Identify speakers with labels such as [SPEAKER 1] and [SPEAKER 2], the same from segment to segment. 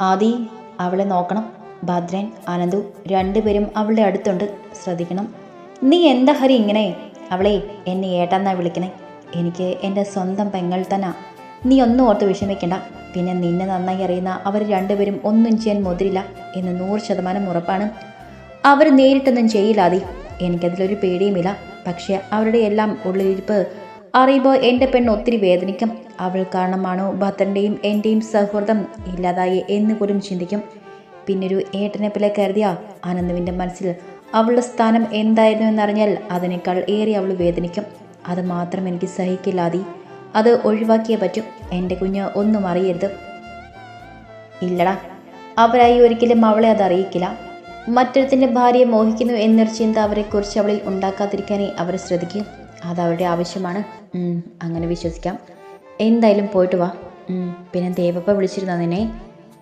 [SPEAKER 1] ആദി അവളെ നോക്കണം. ഭദ്രൻ അനന്തു രണ്ടുപേരും അവളുടെ അടുത്തുണ്ട്. ശ്രദ്ധിക്കണം. നീ എന്താ ഹരി ഇങ്ങനെ? അവളെ എന്നെ ഏട്ടാന്നാ വിളിക്കണേ. എനിക്ക് എന്റെ സ്വന്തം പെങ്ങൾ തന്നെ. നീ ഒന്നും ഓർത്ത് വിഷമിക്കണ്ട. പിന്നെ നിന്നെ നന്നായി അറിയുന്ന അവർ രണ്ടുപേരും ഒന്നും ചെയ്യാൻ മുതിരില്ല എന്ന് നൂറ് ശതമാനം ഉറപ്പാണ്. അവർ നേരിട്ടൊന്നും ചെയ്യില്ലാതി എനിക്കതിലൊരു പേടിയുമില്ല. പക്ഷേ അവരുടെ എല്ലാം ഉള്ളിലിരിപ്പ് അറിയുമ്പോൾ എന്റെ പെണ്ണ് ഒത്തിരി വേദനിക്കും. അവൾ കാരണമാണോ ഭദ്രന്റെയും എന്റെയും സൗഹൃദം ഇല്ലാതായി എന്ന് പോലും ചിന്തിക്കും. പിന്നൊരു ഏട്ടനെ പോലെ കരുതിയ ആനന്ദുവിന്റെ മനസ്സിൽ അവളുടെ സ്ഥാനം എന്തായിരുന്നു എന്നറിഞ്ഞാൽ അതിനേക്കാൾ ഏറെ അവൾ വേദനിക്കും. അത് മാത്രം എനിക്ക് സഹിക്കില്ലാതി അത് ഒഴിവാക്കിയേ പറ്റും. എന്റെ കുഞ്ഞ് ഒന്നും അറിയരുത്. ഇല്ലടാ അവരായി ഒരിക്കലും അവളെ അത് അറിയിക്കില്ല. മറ്റൊരുത്തിന്റെ ഭാര്യയെ മോഹിക്കുന്നു എന്നൊരു ചിന്ത അവരെക്കുറിച്ച് അവളിൽ ഉണ്ടാക്കാതിരിക്കാനേ അവർ ശ്രദ്ധിക്കും. അത് അവരുടെ ആവശ്യമാണ് അങ്ങനെ വിശ്വസിക്കാം. എന്തായാലും പോയിട്ട് വാ. പിന്നെ ദേവപ്പ വിളിച്ചിരുന്ന നിന്നെ.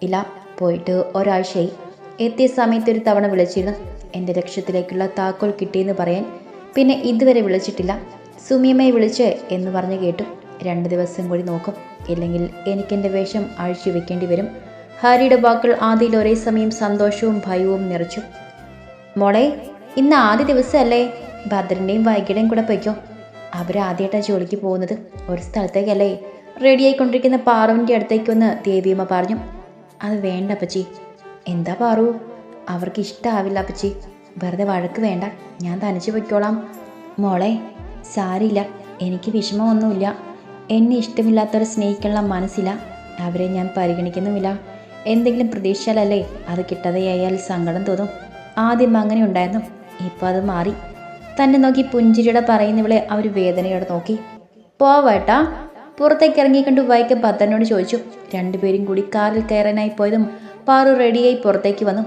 [SPEAKER 1] ഇല്ല പോയിട്ട് ഒരാഴ്ചയായി. എത്തിയ സമയത്ത് ഒരു തവണ വിളിച്ചിരുന്നു. എന്റെ ലക്ഷ്യത്തിലേക്കുള്ള താക്കോൽ കിട്ടിയെന്ന് പറയാൻ. പിന്നെ ഇതുവരെ വിളിച്ചിട്ടില്ല. സുമിയമ്മയെ വിളിച്ച് എന്ന് പറഞ്ഞ് കേട്ടു. രണ്ട് ദിവസം കൂടി നോക്കും. ഇല്ലെങ്കിൽ എനിക്കെന്റെ വേഷം അഴിച്ചു വെക്കേണ്ടി വരും. ഹാരിയുടെ വാക്കുകൾ ആദ്യയിൽ ഒരേ സമയം സന്തോഷവും ഭയവും നിറച്ചു. മോളെ ഇന്ന് ആദ്യ ദിവസമല്ലേ? ഭദ്രന്റെയും വൈകിയുടെയും കൂടെ പൊയ്ക്കോ. അവരാദ്യമായിട്ടാണ് ജോലിക്ക് പോകുന്നത്. ഒരു സ്ഥലത്തേക്കല്ലേ. റെഡിയായിക്കൊണ്ടിരിക്കുന്ന പാറുവിന്റെ അടുത്തേക്ക് വന്ന് ദേവിയമ്മ പറഞ്ഞു അത് വേണ്ട അപ്പച്ചി. എന്താ പാറു? അവർക്ക് ഇഷ്ടമാവില്ല അപ്പച്ചി. വെറുതെ വഴക്ക് വേണ്ട. ഞാൻ തനിച്ച് പൊയ്ക്കോളാം. മോളെ സാരില്ല എനിക്ക് വിഷമമൊന്നുമില്ല. എന്നെ ഇഷ്ടമില്ലാത്തവരെ സ്നേഹിക്കാനുള്ള മനസ്സില്ല. അവരെ ഞാൻ പരിഗണിക്കുന്നുമില്ല. എന്തെങ്കിലും പ്രതീക്ഷിച്ചാലല്ലേ അത് കിട്ടാതെയായാൽ സങ്കടം തോന്നും. ആദ്യം അങ്ങനെ ഉണ്ടായിരുന്നു ഇപ്പോൾ അത് മാറി. തന്നെ നോക്കി പുഞ്ചിരിയുടെ പറയുന്നവളെ അവർ വേദനയോടെ നോക്കി. പോവട്ടാ പുറത്തേക്ക് ഇറങ്ങിക്കൊണ്ട് വൈക്ക ഭദ്രനോട് ചോദിച്ചു. രണ്ടുപേരും കൂടി കാറിൽ കയറാനായി പോയതും പാറു റെഡിയായി പുറത്തേക്ക് വന്നു.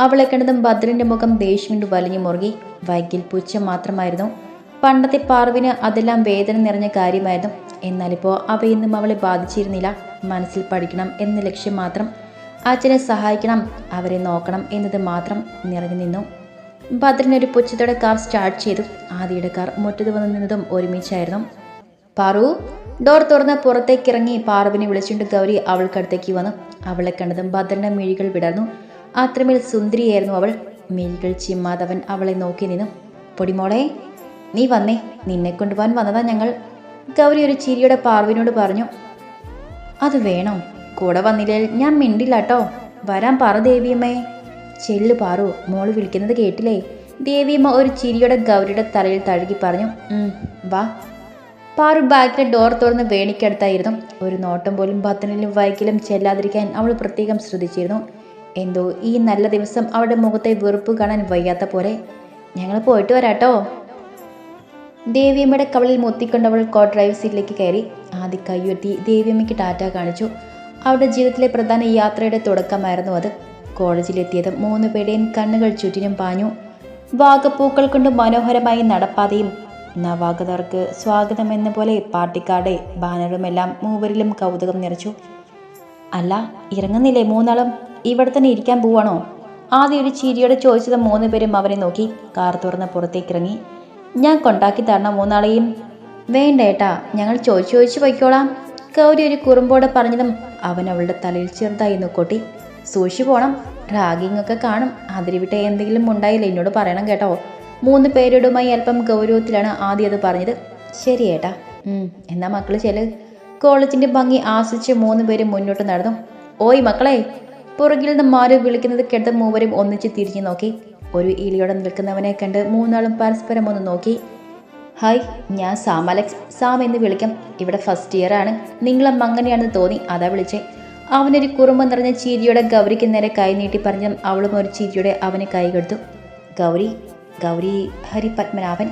[SPEAKER 1] അവളെ കണ്ടതും ഭദ്രന്റെ മുഖം ദേഷ്യം കൊണ്ട് വലിഞ്ഞു മുറുകി. വൈക്കിൽ പുച്ഛം മാത്രമായിരുന്നു. പണ്ടത്തെ പാറുവിന് അതെല്ലാം വേദന നിറഞ്ഞ കാര്യമായിരുന്നു. എന്നാലിപ്പോൾ അവയൊന്നും അവളെ ബാധിച്ചിരുന്നില്ല. മനസ്സിൽ പഠിക്കണം എന്ന ലക്ഷ്യം മാത്രം. അച്ഛനെ സഹായിക്കണം അവരെ നോക്കണം എന്നത് മാത്രം നിറഞ്ഞു നിന്നു. ഭദ്രൻ ഒരു പുച്ഛത്തോടെ കാർ സ്റ്റാർട്ട് ചെയ്തു. ആദിയുടെ കാർ മുറ്റത്ത് വന്ന് നിന്നതും ഒരുമിച്ചായിരുന്നു. പാറു ഡോർ തുറന്ന് പുറത്തേക്ക് ഇറങ്ങി പാറുവിനെ വിളിച്ചുകൊണ്ട് ഗൗരി അവൾക്കടുത്തേക്ക് വന്നു. അവളെ കണ്ടതും ഭദ്രന്റെ മിഴികൾ വിടർന്നു. അത്രമേൽ സുന്ദരിയായിരുന്നു അവൾ. മിഴികൾ ചിമ്മാതവൻ അവളെ നോക്കി നിന്നു. പൊടിമോളെ നീ വന്നേ. നിന്നെ കൊണ്ടുപോകാൻ വന്നതാ ഞങ്ങൾ. ഗൗരി ഒരു ചിരിയുടെ പാർവിനോട് പറഞ്ഞു. അത് വേണം. കൂടെ വന്നില്ലേ? ഞാൻ മിണ്ടില്ല കേട്ടോ. വരാൻ പറ ദേവിയമ്മേ. ചെല്ലു പാറു മോൾ വിളിക്കുന്നത് കേട്ടില്ലേ? ദേവിയമ്മ ഒരു ചിരിയുടെ ഗൗരിയുടെ തലയിൽ തഴുകി പറഞ്ഞു വാ. പാറു ബാഗിലെ ഡോർ തുറന്ന് വേണിക്കടുത്തായിരുന്നു. ഒരു നോട്ടം പോലും ഭത്തനിലും വൈക്കിലും ചെല്ലാതിരിക്കാൻ അവൾ പ്രത്യേകം ശ്രദ്ധിച്ചിരുന്നു. എന്തോ ഈ നല്ല ദിവസം അവളുടെ മുഖത്തെ വെറുപ്പ് കാണാൻ വയ്യാത്ത പോലെ. ഞങ്ങൾ പോയിട്ട് വരാട്ടോ. ദേവിയമ്മയുടെ കവളിൽ മുത്തിക്കൊണ്ടവൾ കോ ഡ്രൈവ് സീറ്റിലേക്ക് കയറി. ആദ്യ കൈയുയർത്തി ദേവിയമ്മയ്ക്ക് ടാറ്റ കാണിച്ചു. അവരുടെ ജീവിതത്തിലെ പ്രധാന യാത്രയുടെ തുടക്കമായിരുന്നു അത്. കോളേജിലെത്തിയതും മൂന്ന് പേരുടെയും കണ്ണുകൾ ചുറ്റിനും പാഞ്ഞു. വാഗപ്പൂക്കൾ കൊണ്ട് മനോഹരമായി നടപ്പാതയും നവാഗതർക്ക് സ്വാഗതം എന്ന പോലെ പാർട്ടിക്കാരുടെ ബാനറുമെല്ലാം മൂവരിലും കൗതുകം നിറച്ചു. അല്ല ഇറങ്ങുന്നില്ലേ മൂന്നാളും? ഇവിടെ തന്നെ ഇരിക്കാൻ പോവാണോ? ആദ്യം ഒരു ചിരിയോടെ ചോദിച്ചത് മൂന്ന് പേരും അവരെ നോക്കി കാർ തുറന്ന് പുറത്തേക്ക് ഇറങ്ങി ഞാൻ കൊണ്ടാക്കി തരണം മൂന്നാളെയും? വേണ്ട ഏട്ടാ ഞങ്ങൾ ചോദിച്ചു ചോദിച്ചു പോയിക്കോളാം. കൗരി ഒരു കുറുമ്പോടെ പറഞ്ഞതും അവൻ അവളുടെ തലയിൽ ചെറുതായി നോക്കൊട്ടി സൂക്ഷിച്ചു പോണം. റാഗിങ് ഒക്കെ കാണും. അതിരി വിട്ട് എന്തെങ്കിലും ഉണ്ടായില്ല? എന്നോട് പറയണം കേട്ടോ. മൂന്ന് പേരോടുമായി അല്പം ഗൗരവത്തിലാണ് ആദ്യം അത് പറഞ്ഞത്. ശരി ഏട്ടാ. എന്നാ മക്കൾ ചെൽ. കോളേജിന്റെ ഭംഗി ആസ്വദിച്ച് മൂന്ന് പേര് മുന്നോട്ട് നടന്നു. ഓയ് മക്കളെ പുറകിൽ നിന്ന് മാറി വിളിക്കുന്നത് കേട്ട് മൂവരും ഒന്നിച്ച് തിരിഞ്ഞു നോക്കി. ഒരു ഇലിയോടെ നിൽക്കുന്നവനെ കണ്ട് മൂന്നാളും പരസ്പരം ഒന്ന് നോക്കി. ഹായ് ഞാൻ സാം അലക്സ്. സാം എന്ന് വിളിക്കാം. ഇവിടെ ഫസ്റ്റ് ഇയർ ആണ്. നിങ്ങളും അങ്ങനെയാണെന്ന് തോന്നി. അതാ വിളിച്ചേ. അവനൊരു കുറുമ്പ് നിറഞ്ഞ ചിരിയോടെ ഗൗരിക്ക് നേരെ കൈ നീട്ടി പറഞ്ഞ അവളും ഒരു ചിരിയോടെ അവനെ കൈകെടുത്തു ഗൗരി ഗൗരി ഹരിപത്മനാഭൻ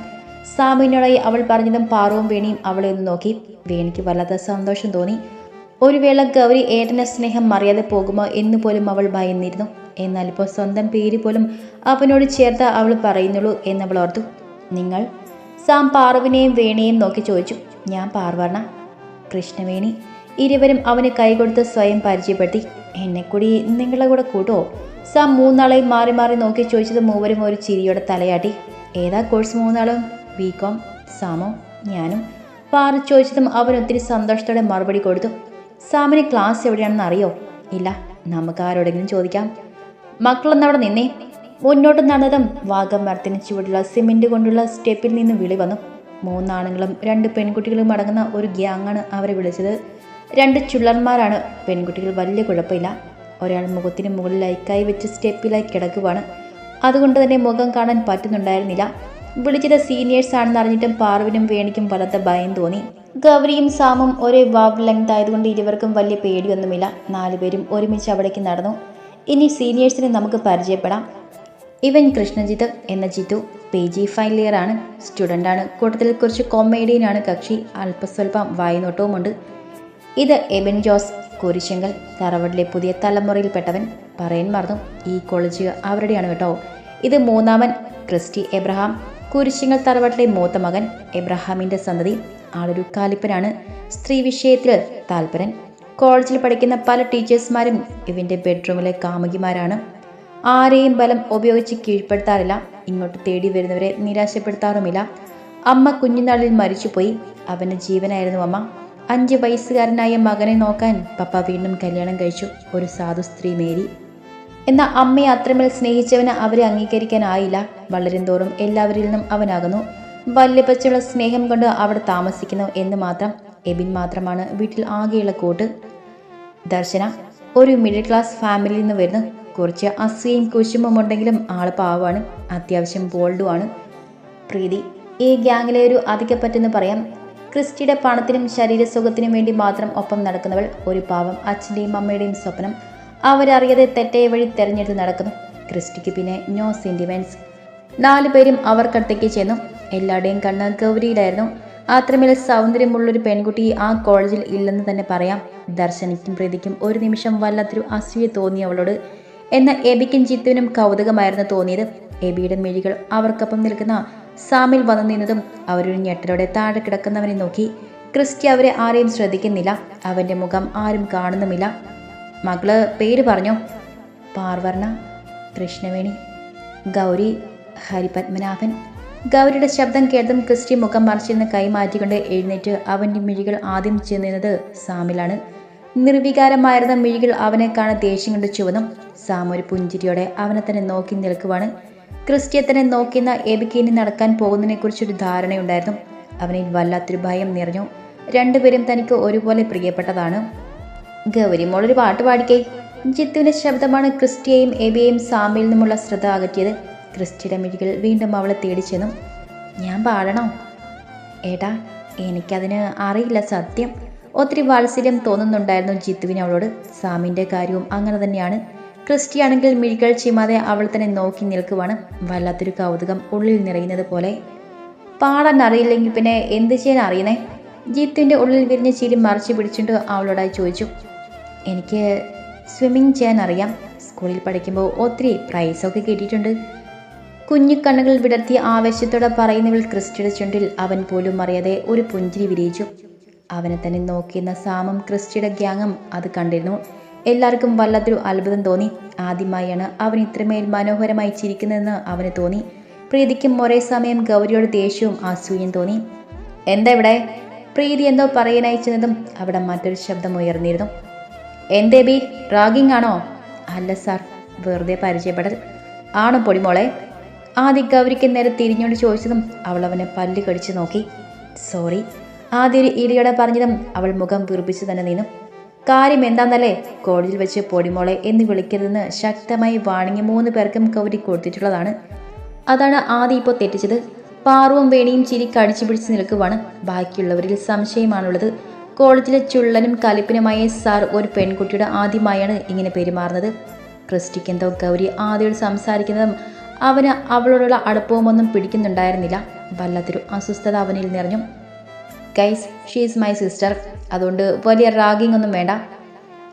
[SPEAKER 1] സാമിനോടായി അവൾ പറഞ്ഞതും പാറവും വേണിയും അവളെ ഒന്ന് നോക്കി. വേണിക്ക് വല്ലാത്ത സന്തോഷം തോന്നി. ഒരു വേള ഗൗരി ഏട്ടന്റെ സ്നേഹം മറിയാതെ പോകുമോ എന്ന് പോലും അവൾ ഭയന്നിരുന്നു. എന്നാൽ ഇപ്പോൾ സ്വന്തം പേര് പോലും അവനോട് ചേർത്ത് അവൾ പറയുന്നുള്ളൂ എന്നവൾ ഓർത്തു. നിങ്ങൾ? സാം പാറുവിനെയും വേണിയെയും നോക്കി ചോദിച്ചു. ഞാൻ പാർവർണ കൃഷ്ണവേണി. ഇരുവരും അവന് കൈകൊടുത്ത് സ്വയം പരിചയപ്പെടുത്തി എന്നെ കൂടി നിങ്ങളെ കൂടെ കൂട്ടുമോ സാം മൂന്നാളെയും മാറി മാറി നോക്കി ചോദിച്ചത് മൂവരും ഒരു ചിരിയോടെ തലയാട്ടി ഏതാ കോഴ്സ് മൂന്നാളും? ബി കോം സാമോ ഞാനും? പാറി ചോദിച്ചതും അവൻ ഒത്തിരി സന്തോഷത്തോടെ മറുപടി കൊടുത്തു സാമിന് ക്ലാസ് എവിടെയാണെന്ന് അറിയോ? ഇല്ല നമുക്ക് ആരോടെങ്കിലും ചോദിക്കാം. മക്കളൊന്നവിടെ നിന്നേ മുന്നോട്ട് നടന്നതും വാഗം മരത്തിന് ചുവടുള്ള സിമെന്റ് കൊണ്ടുള്ള സ്റ്റെപ്പിൽ നിന്ന് വിളി വന്നു. മൂന്നാണുങ്ങളും രണ്ട് പെൺകുട്ടികളും അടങ്ങുന്ന ഒരു ഗ്യാങ്ങാണ് അവരെ വിളിച്ചത്. രണ്ട് ചുള്ളന്മാരാണ്. പെൺകുട്ടികൾ വലിയ കുഴപ്പമില്ല. ഒരാൾ മുഖത്തിന് മുകളിൽ മുകളിലായി കൈവച്ച് സ്റ്റെപ്പിലായി കിടക്കുവാണ്. അതുകൊണ്ട് തന്നെ മുഖം കാണാൻ പറ്റുന്നുണ്ടായിരുന്നില്ല. വിളിച്ചത് സീനിയേഴ്സ് ആണെന്ന് അറിഞ്ഞിട്ടും പാർവിനും വേണിക്കും വലത്ത ഭയം തോന്നി. ഗൗരിയും സാമും ഒരേ വാവ് ലെങ്ത് ആയതുകൊണ്ട് ഇരുവർക്കും വലിയ പേടിയൊന്നുമില്ല. നാലുപേരും ഒരുമിച്ച് അവിടേക്ക് നടന്നു. ഇനി സീനിയേഴ്സിനെ നമുക്ക് പരിചയപ്പെടാം. ഇവൻ കൃഷ്ണജിത്ത് എന്ന Jithu P G final year ആണ്. സ്റ്റുഡന്റ് ആണ്. കൂട്ടത്തിൽ കുറച്ച് കോമേഡിയനാണ് കക്ഷി. അല്പസ്വല്പം വായ്നോട്ടവുമുണ്ട് ഇത് എബിൻ ജോസ് കുരിശങ്കൽ തറവടിലെ പുതിയ തലമുറയിൽപ്പെട്ടവൻ. പറയാൻ മറന്നു. ഈ കോളേജ് അവരുടെയാണ് കേട്ടോ. ഇത് മൂന്നാമൻ ക്രിസ്റ്റി എബ്രഹാം. കുരിശങ്കൽ തറവട്ടിലെ മൂത്ത മകൻ എബ്രഹാമിന്റെ സന്തതി. ആളൊരു കാലിപ്പനാണ്. സ്ത്രീ വിഷയത്തിൽ താല്പര്യൻ കോളേജിൽ പഠിക്കുന്ന പല ടീച്ചേഴ്സ്മാരും ഇവന്റെ ബെഡ്റൂമിലെ കാമുകിമാരാണ്. ആരെയും ബലം ഉപയോഗിച്ച് കീഴ്പ്പെടുത്താറില്ല. ഇങ്ങോട്ട് തേടി വരുന്നവരെ നിരാശപ്പെടുത്താറുമില്ല. അമ്മ കുഞ്ഞുനാളിൽ മരിച്ചുപോയി. അവന്റെ ജീവനായിരുന്നു അമ്മ. അഞ്ച് വയസ്സുകാരനായ മകനെ നോക്കാൻ പപ്പ വീണ്ടും കല്യാണം കഴിച്ചു. ഒരു സാധു സ്ത്രീ മേരി എന്നാൽ അമ്മയെ അത്രമേൽ സ്നേഹിച്ചവന് അവരെ അംഗീകരിക്കാനായില്ല. വളരും തോറും എല്ലാവരിൽ നിന്നും അവനാകുന്നു. വല്യപ്പച്ചുള്ള സ്നേഹം കൊണ്ട് അവിടെ താമസിക്കുന്നു എന്ന് മാത്രം. എബിൻ മാത്രമാണ് വീട്ടിൽ ആകെയുള്ള കൂട്ട്. ദർശന ഒരു മിഡിൽ ക്ലാസ് ഫാമിലിയിൽ നിന്ന് വരുന്നു. കുറച്ച് അസൂയയും കുശുമ്പും ഉണ്ടെങ്കിലും ആൾ പാവമാണ്. അത്യാവശ്യം ബോൾഡുമാണ് പ്രീതി ഈ ഗ്യാങ്ങിലെ ഒരു അധികപ്പറ്റെന്ന് പറയാം. ക്രിസ്റ്റിയുടെ പണത്തിനും ശരീരസുഖത്തിനും വേണ്ടി മാത്രം ഒപ്പം നടക്കുന്നവൾ ഒരു പാവം അച്ഛന്റെയും അമ്മയുടെയും സ്വപ്നം അവരറിയാതെ തെറ്റേ വഴി തെരഞ്ഞെടുത്ത് നടക്കുന്നു. ക്രിസ്റ്റിക്ക് പിന്നെ നോ നാലു പേരും അവർക്കടുത്തേക്ക് ചെന്നു. എല്ലാവരുടെയും കണ്ണ് ഗൗരിയിലായിരുന്നു. അത്രമേൽ സൗന്ദര്യമുള്ളൊരു പെൺകുട്ടി ആ കോളേജിൽ ഇല്ലെന്ന് തന്നെ പറയാം. ദർശനിക്കും പ്രീതിക്കും ഒരു നിമിഷം വല്ലാത്തൊരു അസൂയ തോന്നി അവളോട് എന്നാൽ എബിക്കും ജിത്തുവിനും കൗതുകമായിരുന്നു തോന്നിയത്. എബിയുടെ മിഴികൾ അവർക്കൊപ്പം നിൽക്കുന്ന സാമിൽ വന്നു നിന്നതും അവരൊരു ഞെട്ടലോടെ താഴെ കിടക്കുന്നവനെ നോക്കി. ക്രിസ്റ്റി അവരെ ആരെയും ശ്രദ്ധിക്കുന്നില്ല. അവന്റെ മുഖം ആരും കാണുന്നുമില്ല. മകൾ പേര് പറഞ്ഞോ? പാർവർണ കൃഷ്ണവേണി ഗൗരി ഹരിപത്മനാഭൻ. ഗൗരിയുടെ ശബ്ദം കേട്ടതും ക്രിസ്റ്റി മുഖം മറിച്ചിരുന്ന് കൈ മാറ്റിക്കൊണ്ട് എഴുന്നേറ്റ് അവന്റെ മിഴികൾ ആദ്യം ചെന്നിരുന്നത് സാമിലാണ്. നിർവികാരമായിരുന്ന മിഴികൾ അവനെ കാണാൻ ദേഷ്യം കൊണ്ട് ചുവന്നും. സാം ഒരു പുഞ്ചിരിയോടെ അവനെ തന്നെ നോക്കി നിൽക്കുവാണ്. ക്രിസ്റ്റിയെ തന്നെ നോക്കിയെന്ന എബിക്ക് ഇനി നടക്കാൻ പോകുന്നതിനെക്കുറിച്ചൊരു ധാരണയുണ്ടായിരുന്നു. അവനിൽ വല്ലാത്തൊരു ഭയം നിറഞ്ഞു. രണ്ടുപേരും തനിക്ക് ഒരുപോലെ പ്രിയപ്പെട്ടതാണ്. ഗൗരി മോളൊരു പാട്ട് പാടിക്കേ. ജിത്തുവിന്റെ ശബ്ദമാണ് ക്രിസ്റ്റിയെയും എബിയെയും സാമിയിൽ നിന്നുമുള്ള ശ്രദ്ധ അകറ്റിയത്. ക്രിസ്റ്റിയുടെ മിഴികൾ വീണ്ടും അവളെ തേടി ചെന്നു. ഞാൻ പാടണോ? ഏട്ടാ എനിക്കതിന് അറിയില്ല സത്യം. ഒത്തിരി വാത്സല്യം തോന്നുന്നുണ്ടായിരുന്നു ജിത്തുവിന് അവളോട്. സാമിന്റെ കാര്യവും അങ്ങനെ തന്നെയാണ്. ക്രിസ്റ്റിയാണെങ്കിൽ മിഴികൾ ചീമാതെ അവൾ തന്നെ നോക്കി നിൽക്കുവാണ് വല്ലാത്തൊരു കൗതുകം ഉള്ളിൽ നിറയുന്നത് പോലെ. പാടാൻ അറിയില്ലെങ്കിൽ പിന്നെ എന്ത് ചെയ്യാൻ അറിയണേ ജീത്തുവിന്റെ ഉള്ളിൽ വിരിഞ്ഞ ചിരി മറിച്ച് പിടിച്ചിട്ട് അവളോടായി ചോദിച്ചു എനിക്ക് സ്വിമ്മിങ് ചെയ്യാൻ അറിയാം. സ്കൂളിൽ പഠിക്കുമ്പോൾ ഒത്തിരി പ്രൈസൊക്കെ കിട്ടിയിട്ടുണ്ട്. കുഞ്ഞു കണ്ണുകൾ വിടർത്തി ആവേശത്തോടെ പറയുന്നവൾ ക്രിസ്റ്റിയുടെ ചുണ്ടിൽ അവൻ പോലും അറിയാതെ ഒരു പുഞ്ചിരി വിരിയിച്ചു. അവനെ തന്നെ നോക്കിയെന്ന സാമും ക്രിസ്റ്റിയുടെ ഗ്യാങ്ങും അത് കണ്ടിരുന്നു. എല്ലാവർക്കും വല്ലാത്തൊരു അത്ഭുതം തോന്നി. ആദ്യമായാണ് അവൻ ഇത്രമേൽ മനോഹരമായി ചിരിക്കുന്നതെന്ന് അവന് തോന്നി. പ്രീതിക്കും ഒരേ സമയം ഗൗരിയോട് ദേഷ്യവും ആസൂയം തോന്നി. എന്താ ഇവിടെ പ്രീതി എന്തോ പറയാനായി ചെന്നതും അവിടെ മറ്റൊരു ശബ്ദം ഉയർന്നിരുന്നു. എന്തേ ബി? റാഗിങ് ആണോ അല്ല സാർ വെറുതെ പരിചയപ്പെടൽ. ആണോ പൊടിമോളെ ആദ്യ ഗൗരിക്ക് നേരെ തിരിഞ്ഞോണ്ട് ചോദിച്ചതും അവൾ അവനെ പല്ല് കടിച്ചു നോക്കി. സോറി. ആദ്യ ഒരു ഇടിയോടെ പറഞ്ഞതും അവൾ മുഖം വീർപ്പിച്ചു തന്നെ നിന്നു. കാര്യം എന്താന്നല്ലേ? കോടതിയിൽ വെച്ച് പൊടിമോളെ എന്ന് വിളിക്കരുതെന്ന് ശക്തമായി വാണിങ്ങി മൂന്ന് പേർക്കും കൗരി കൊടുത്തിട്ടുള്ളതാണ്. അതാണ് ആദ്യം ഇപ്പോൾ തെറ്റിച്ചത്. പാറുവും വേണിയും ചിരി കടിച്ചു പിടിച്ച് നിൽക്കുവാണ്. ബാക്കിയുള്ളവരിൽ സംശയമാണുള്ളത്. കോളേജിലെ ചുള്ളനും കലിപ്പിനുമായ സാർ ഒരു പെൺകുട്ടിയുടെ ആദ്യമായാണ് ഇങ്ങനെ പെരുമാറുന്നത്. ക്രിസ്റ്റിക്ക് എന്തോ ഗൗരി ആദ്യം സംസാരിക്കുന്നതും അവന് അവളോടുള്ള അടുപ്പവും ഒന്നും പിടിക്കുന്നുണ്ടായിരുന്നില്ല. വല്ലാത്തൊരു അസ്വസ്ഥത അവനിൽ നിറഞ്ഞു. Guys she is my sister അതുകൊണ്ട് വലിയ റാഗിങ് ഒന്നും വേണ്ട.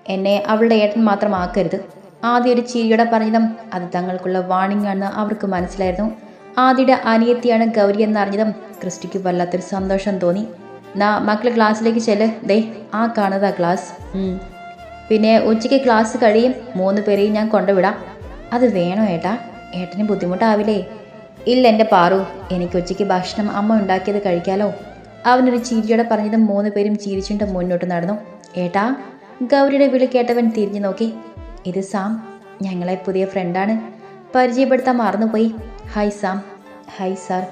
[SPEAKER 1] എന്നെ അവളുടെ ഏട്ടൻ മാത്രം ആക്കരുത്. ആദ്യ ഒരു ചിരിയോടെ പറഞ്ഞതും അത് തങ്ങൾക്കുള്ള വാണിംഗ് ആണെന്ന് അവർക്ക് മനസ്സിലായിരുന്നു. ആദ്യയുടെ അനിയത്തിയാണ് ഗൗരി എന്നറിഞ്ഞതും ക്രിസ്റ്റിക്ക് വല്ലാത്തൊരു സന്തോഷം തോന്നി. നാ മക്കളെ ക്ലാസ്സിലേക്ക് ചെല്ല്. ദേ ആ കാണുന്നതാ ക്ലാസ് പിന്നെ ഉച്ചയ്ക്ക് ക്ലാസ് കഴിയും. മൂന്ന് പേരെയും ഞാൻ കൊണ്ടുവിടാം. അത് വേണോ ഏട്ടാ? ഏട്ടന് ബുദ്ധിമുട്ടാവില്ലേ? ഇല്ല എന്റെ പാറു. എനിക്ക് ഉച്ചയ്ക്ക് ഭക്ഷണം അമ്മ ഉണ്ടാക്കിയത് കഴിക്കാലോ. അവനൊരു ചിരിയോടെ പറഞ്ഞത് മൂന്ന് പേരും ചിരിച്ചുകൊണ്ട് മുന്നോട്ട് നടന്നു. ഏട്ടാ ഗൗരിയുടെ വിളി കേട്ടവൻ തിരിഞ്ഞു നോക്കി. ഇത് സാം ഞങ്ങളെ പുതിയ ഫ്രണ്ടാണ്. പരിചയപ്പെടുത്താൻ മറന്നുപോയി. Hi Sam. Hi sir.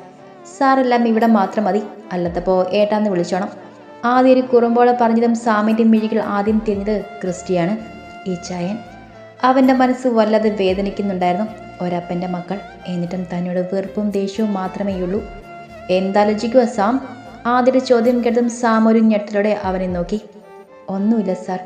[SPEAKER 1] സാറെല്ലാം ഇവിടെ മാത്രം മതി. അല്ലാത്തപ്പോൾ ഏട്ടാന്ന് വിളിച്ചോണം. ആദ്യം ഒരു കുറുമ്പോളെ പറഞ്ഞതും സാമിന്റെ മിഴികൾ ആദ്യം തിരിഞ്ഞത് ക്രിസ്റ്റിയാണ് ഈ ചായൻ. അവന്റെ മനസ്സ് വല്ലാതെ വേദനിക്കുന്നുണ്ടായിരുന്നു. ഒരപ്പന്റെ മക്കൾ. എന്നിട്ടും തന്നോട് വെറുപ്പും ദേഷ്യവും മാത്രമേയുള്ളൂ. എന്താലോചിക്കുക സാം? ആദ്യത്തെ ചോദ്യം കേട്ടതും സാം ഒരു ഞെട്ടലോടെ അവനെ നോക്കി. ഒന്നുമില്ല സാർ.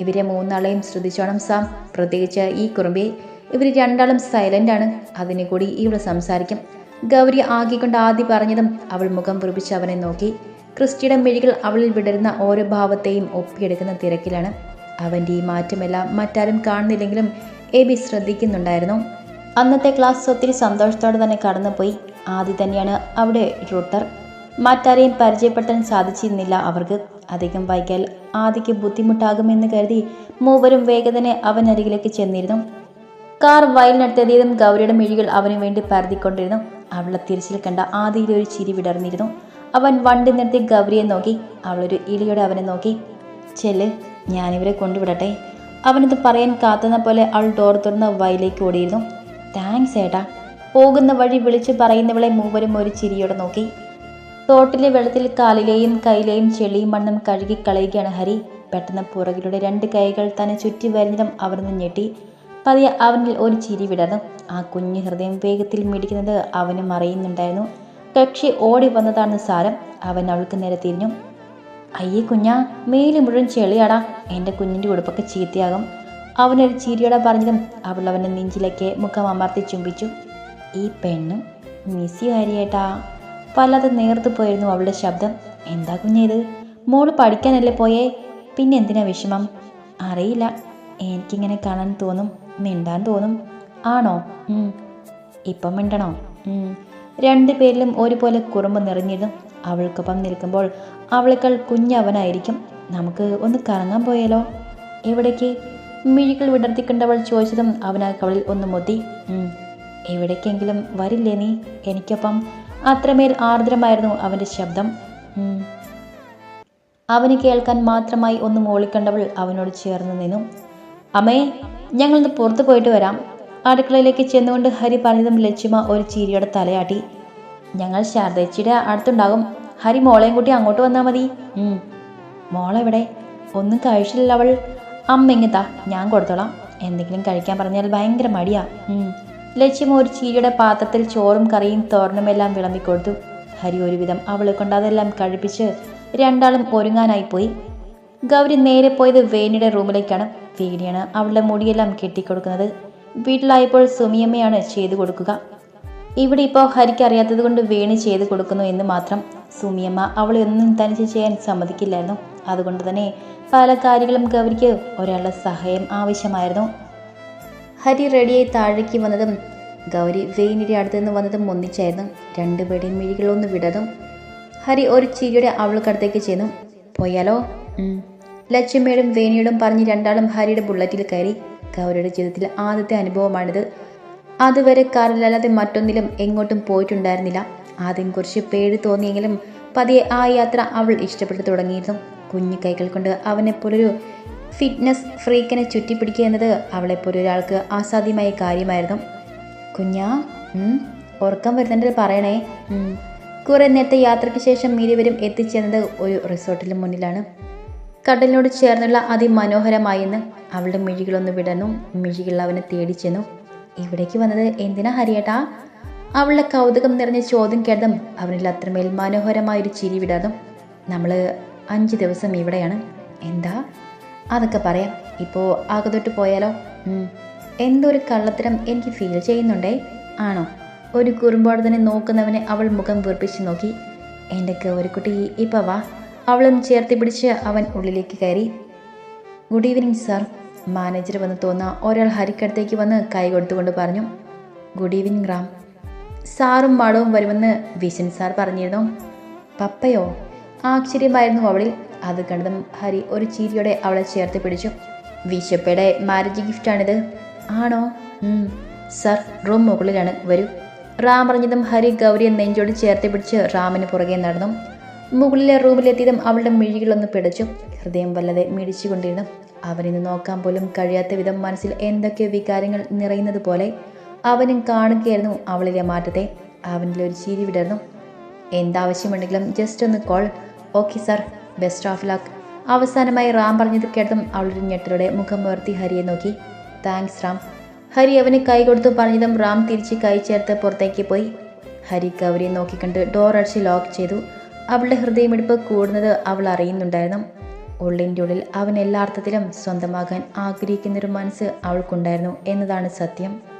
[SPEAKER 1] ഇവരെ മൂന്നാളെയും ശ്രദ്ധിച്ചോണം സാം. പ്രത്യേകിച്ച് ഈ കുറുമ്പിയെ. ഇവർ രണ്ടാളും സൈലന്റ് ആണ്. അതിനെ കൂടി ഇവിടെ സംസാരിക്കും. ഗൗരി ആകിക്കൊണ്ട് ആദ്യം പറഞ്ഞതും അവൾ മുഖം പുറപ്പിച്ച് അവനെ നോക്കി. ക്രിസ്റ്റിയുടെ മിഴികൾ അവളിൽ വിടരുന്ന ഓരോ ഭാവത്തെയും ഒപ്പിയെടുക്കുന്ന തിരക്കിലാണ്. അവന്റെ ഈ മാറ്റമെല്ലാം മറ്റാരും കാണുന്നില്ലെങ്കിലും എ ബി ശ്രദ്ധിക്കുന്നുണ്ടായിരുന്നു. അന്നത്തെ ക്ലാസ് ഒത്തിരി സന്തോഷത്തോടെ തന്നെ കടന്നുപോയി. ആദ്യം തന്നെയാണ് അവിടെ റൂട്ടർ. മറ്റാരെയും പരിചയപ്പെടുത്താൻ സാധിച്ചിരുന്നില്ല അവർക്ക്. അധികം വൈകിയാൽ ആദിക്ക് ബുദ്ധിമുട്ടാകുമെന്ന് കരുതി മൂവരും വേഗതനെ അവനരികിലേക്ക് ചെന്നിരുന്നു. കാർ വയലിനടുത്തെത്തിയതും ഗൗരിയുടെ മിഴികൾ അവന് വേണ്ടി പരതിക്കൊണ്ടിരുന്നു. അവളെ തിരിച്ചിൽ കണ്ട ആദിയിൽ ഒരു ചിരി വിടർന്നിരുന്നു. അവൻ വണ്ടി നിർത്തി ഗൗരിയെ നോക്കി. അവളൊരു ഇളിയോടെ അവനെ നോക്കി. ചെല്ല് ഞാനിവരെ കൊണ്ടുവിടട്ടെ. അവനത് പറയാൻ കാത്തുന്ന പോലെ അവൾ ഡോർ തുറന്ന് വയലേക്ക് ഓടിയിരുന്നു. താങ്ക്സ് ഏട്ടാ. പോകുന്ന വഴി വിളിച്ചു പറയുന്നവളെ മൂവരും ഒരു ചിരിയോടെ നോക്കി. തോട്ടിലെ വെള്ളത്തിൽ കാലിലെയും കൈയിലെയും ചെളിയും മണ്ണും കഴുകിക്കളയുകയാണ് ഹരി. പെട്ടെന്ന് പുറകിലൂടെ രണ്ട് കൈകൾ തന്നെ ചുറ്റി വരുന്നതും അവർന്ന് ഞെട്ടി. പതിയെ അവനിൽ ഒരു ചിരി വിടർന്നു. ആ കുഞ്ഞു ഹൃദയം വേഗത്തിൽ മിടിക്കുന്നത് അവനും അറിയുന്നുണ്ടായിരുന്നു കക്ഷി ഓടി വന്നതാണ് സാരം. അവൻ അവൾക്ക് നേരെ തിരിഞ്ഞു. അയ്യേ കുഞ്ഞാ മേൽ മുഴുവൻ ചെളിയാടാ. എന്റെ കുഞ്ഞിന്റെ ഉടുപ്പൊക്കെ ചീത്തയാകും. അവനൊരു ചിരിയോടെ പറഞ്ഞതും അവൾ അവന്റെ നെഞ്ചിലേക്ക് മുഖം അമർത്തി ചുംബിച്ചു. ഈ പെണ്ണ് മിസ്സി ഹരിയേട്ടാ വല്ലാതെ നേർത്തു പോയിരുന്നു അവളുടെ ശബ്ദം. എന്താ കുഞ്ഞേത് മോൾ പഠിക്കാനല്ലേ പോയേ? പിന്നെ എന്തിനാ വിഷമം? അറിയില്ല. എനിക്കിങ്ങനെ കാണാൻ തോന്നും മിണ്ടാൻ തോന്നും. ആണോ. ഇപ്പം മിണ്ടണോ. രണ്ടു പേരിലും ഒരുപോലെ കുറുമ്പ് നിറഞ്ഞിരുന്നു. അവൾക്കൊപ്പം നിൽക്കുമ്പോൾ അവളേക്കാൾ കുഞ്ഞവനായിരിക്കും നമുക്ക് ഒന്ന് കറങ്ങാൻ പോയാലോ? എവിടേക്ക്? മിഴികൾ വിടർത്തിക്കൊണ്ടവൾ ചോദിച്ചതും അവനാ കവളിൽ ഒന്ന് മുത്തി. എവിടേക്കെങ്കിലും വരില്ലേ നീ? എനിക്കൊപ്പം അത്രമേൽ ആർദ്രമായിരുന്നു അവന്റെ ശബ്ദം. അവന് കേൾക്കാൻ മാത്രമായി ഒന്ന് മോളിക്കണ്ടവൾ അവനോട് ചേർന്ന് നിന്നു. അമ്മേ ഞങ്ങളിന്ന് പുറത്തു പോയിട്ട് വരാം. അടുക്കളയിലേക്ക് ചെന്നുകൊണ്ട് ഹരി പറഞ്ഞതും ലക്ഷ്മ ഒരു ചിരിയോടെ തലയാട്ടി. ഞങ്ങൾ ശാരദച്ചിയുടെ അടുത്തുണ്ടാകും. ഹരി മോളെയും കൂട്ടി അങ്ങോട്ട് വന്നാൽ മതി. മോളെവിടെ? ഒന്നും കഴിച്ചില്ല അവൾ. അമ്മ ഇങ്ങത്താ ഞാൻ കൊടുത്തോളാം. എന്തെങ്കിലും കഴിക്കാൻ പറഞ്ഞാൽ ഭയങ്കര മടിയാ. ഉം. ലക്ഷ്മ ഒരു ചീരിയുടെ പാത്രത്തിൽ ചോറും കറിയും തോരനുമെല്ലാം വിളമ്പിക്കൊടുത്തു. ഹരി ഒരുവിധം അവളെ കൊണ്ട് അതെല്ലാം കഴിപ്പിച്ച് രണ്ടാളും ഒരുങ്ങാനായി പോയി ഗൗരി നേരെ പോയത് വേണിയുടെ റൂമിലേക്കാണ്. വേണിയാണ് അവളുടെ മുടിയെല്ലാം കെട്ടിക്കൊടുക്കുന്നത്. വീട്ടിലായപ്പോൾ സുമിയമ്മയാണ് ചെയ്തു കൊടുക്കുക. ഇവിടെ ഇപ്പോൾ ഹരിക്ക് അറിയാത്തത് കൊണ്ട് വേണി ചെയ്തു കൊടുക്കുന്നു എന്ന് മാത്രം. സുമിയമ്മ അവളെ ഒന്നും തനിച്ച് ചെയ്യാൻ സമ്മതിക്കില്ലായിരുന്നു. അതുകൊണ്ട് തന്നെ പല കാര്യങ്ങളും ഗൗരിക്ക് ഒരാളുടെ സഹായം ആവശ്യമായിരുന്നു. ഹരി റെഡിയായി താഴേക്ക് വന്നതും ഗൗരി വെയിനിടെ അടുത്ത് നിന്ന് വന്നതും ഒന്നിച്ചായിരുന്നു. രണ്ടുപേരുടെയും മിഴികളൊന്ന് വിടതും ഹരി ഒരു ചിരിയുടെ അവൾക്കടുത്തേക്ക് ചെന്നു. പോയാലോ? ലക്ഷ്മിയുടെയും ലക്ഷ്മിയോടും വേണിയോടും പറഞ്ഞ് രണ്ടാളും ഹരിയുടെ ബുള്ളറ്റിൽ കയറി. ഗൗരിയുടെ ജീവിതത്തിൽ ആദ്യത്തെ അനുഭവമാണിത്. അതുവരെ കാറിലല്ലാതെ മറ്റൊന്നിലും എങ്ങോട്ടും പോയിട്ടുണ്ടായിരുന്നില്ല. ആദ്യം കുറച്ച് പേടി തോന്നിയെങ്കിലും പതിയെ ആ യാത്ര അവൾ ഇഷ്ടപ്പെട്ടു തുടങ്ങിയിരുന്നു. കുഞ്ഞു കൈകൾ കൊണ്ട് അവനെപ്പോലൊരു ഫിറ്റ്നസ് ഫ്രീക്കിനെ ചുറ്റിപ്പിടിക്കുക എന്നത് അവളെപ്പോലെ ഒരാൾക്ക് അസാധ്യമായ കാര്യമായിരുന്നു. കുഞ്ഞാ ഉറക്കം വരുന്നുണ്ട് പറയണേ. കുറേ നേരത്തെ യാത്രയ്ക്ക് ശേഷം ഇരുവരും എത്തിച്ചേർന്നത് ഒരു റിസോർട്ടിന് മുന്നിലാണ്. കടലിനോട് ചേർന്നുള്ള അതിമനോഹരമായെന്ന് അവളുടെ മിഴികളൊന്ന് വിടന്നു മിഴികൾ അവനെ തേടി ചെന്നു. ഇവിടേക്ക് വന്നത് എന്തിനാ ഹരിയേട്ടാ? അവളുടെ കൗതുകം നിറഞ്ഞ ചോദ്യം കേട്ടതും അവനിൽ അത്രമേൽ മനോഹരമായൊരു ചിരി വിടാതും നമ്മൾ അഞ്ച് ദിവസം ഇവിടെയാണ്. എന്താ? അതൊക്കെ പറയാം. ഇപ്പോൾ അകത്തോട്ട് പോയാലോ? എന്തൊരു കള്ളത്തരം എനിക്ക് ഫീൽ ചെയ്യുന്നുണ്ടേ? ആണോ? ഒരു കുറുമ്പോടത്തിനെ തന്നെ നോക്കുന്നവനെ അവൾ മുഖം വീർപ്പിച്ച് നോക്കി. എന്റെ ഗൗരിക്കുട്ടി ഇപ്പം വാ. അവളും ചേർത്തി പിടിച്ച് അവൻ ഉള്ളിലേക്ക് കയറി. ഗുഡ് ഈവനിങ് സാർ മാനേജർ വന്ന് തോന്നുന്ന ഒരാൾ ഹരിക്കടുത്തേക്ക് വന്ന് കൈ കൊടുത്തുകൊണ്ട് പറഞ്ഞു. Good evening Ram. സാറും മാടവും വരുമെന്ന് വിശൻ സാർ പറഞ്ഞിരുന്നു. പപ്പയോ? ആശ്ചര്യമായിരുന്നു അവളിൽ. അത് കണ്ടതും ഹരി ഒരു ചിരിയോടെ അവളെ ചേർത്ത് പിടിച്ചു. വിശപ്പയുടെ മാരേജ് ഗിഫ്റ്റാണിത് ആണോ. സർ റൂം മുകളിലാണ്. വരൂ. റാം പറഞ്ഞതും ഹരി ഗൗരിയെ നെഞ്ചോട് ചേർത്ത് പിടിച്ച് റാമിന് പുറകെ നടന്നു. മുകളിലെ റൂമിലെത്തിയതും അവളുടെ മിഴികളൊന്ന് പിടച്ചു. ഹൃദയം വല്ലതെ മിടിച്ചുകൊണ്ടിരുന്നു. അവനിന്ന് നോക്കാൻ പോലും കഴിയാത്ത വിധം മനസ്സിൽ എന്തൊക്കെ വികാരങ്ങൾ നിറയുന്നത് പോലെ അവനും കാണുകയായിരുന്നു അവളിലെ മാറ്റത്തെ. അവനിലൊരു ചിരി വിടർന്നു. എന്താവശ്യമുണ്ടെങ്കിലും ജസ്റ്റ് ഒന്ന് call okay sir best of luck അവസാനമായി റാം പറഞ്ഞത് കേട്ടതും അവളൊരു ഞെട്ടലോടെ മുഖം ഉയർത്തി ഹരിയെ നോക്കി. താങ്ക്സ് റാം. ഹരി അവന് കൈ കൊടുത്തു പറഞ്ഞതും റാം തിരിച്ച് കൈ ചേർത്ത് പുറത്തേക്ക് പോയി. ഹരി ഗൗരിയെ നോക്കിക്കണ്ട് ഡോർ അടിച്ച് ലോക്ക് ചെയ്തു. അവളുടെ ഹൃദയമിടിപ്പ് കൂടുന്നത് അവൾ അറിയുന്നുണ്ടായിരുന്നു. ഉള്ളിന്റെ ഉള്ളിൽ അവൻ എല്ലാ അർത്ഥത്തിലും സ്വന്തമാകാൻ ആഗ്രഹിക്കുന്നൊരു മനസ്സ് അവൾക്കുണ്ടായിരുന്നു എന്നതാണ് സത്യം.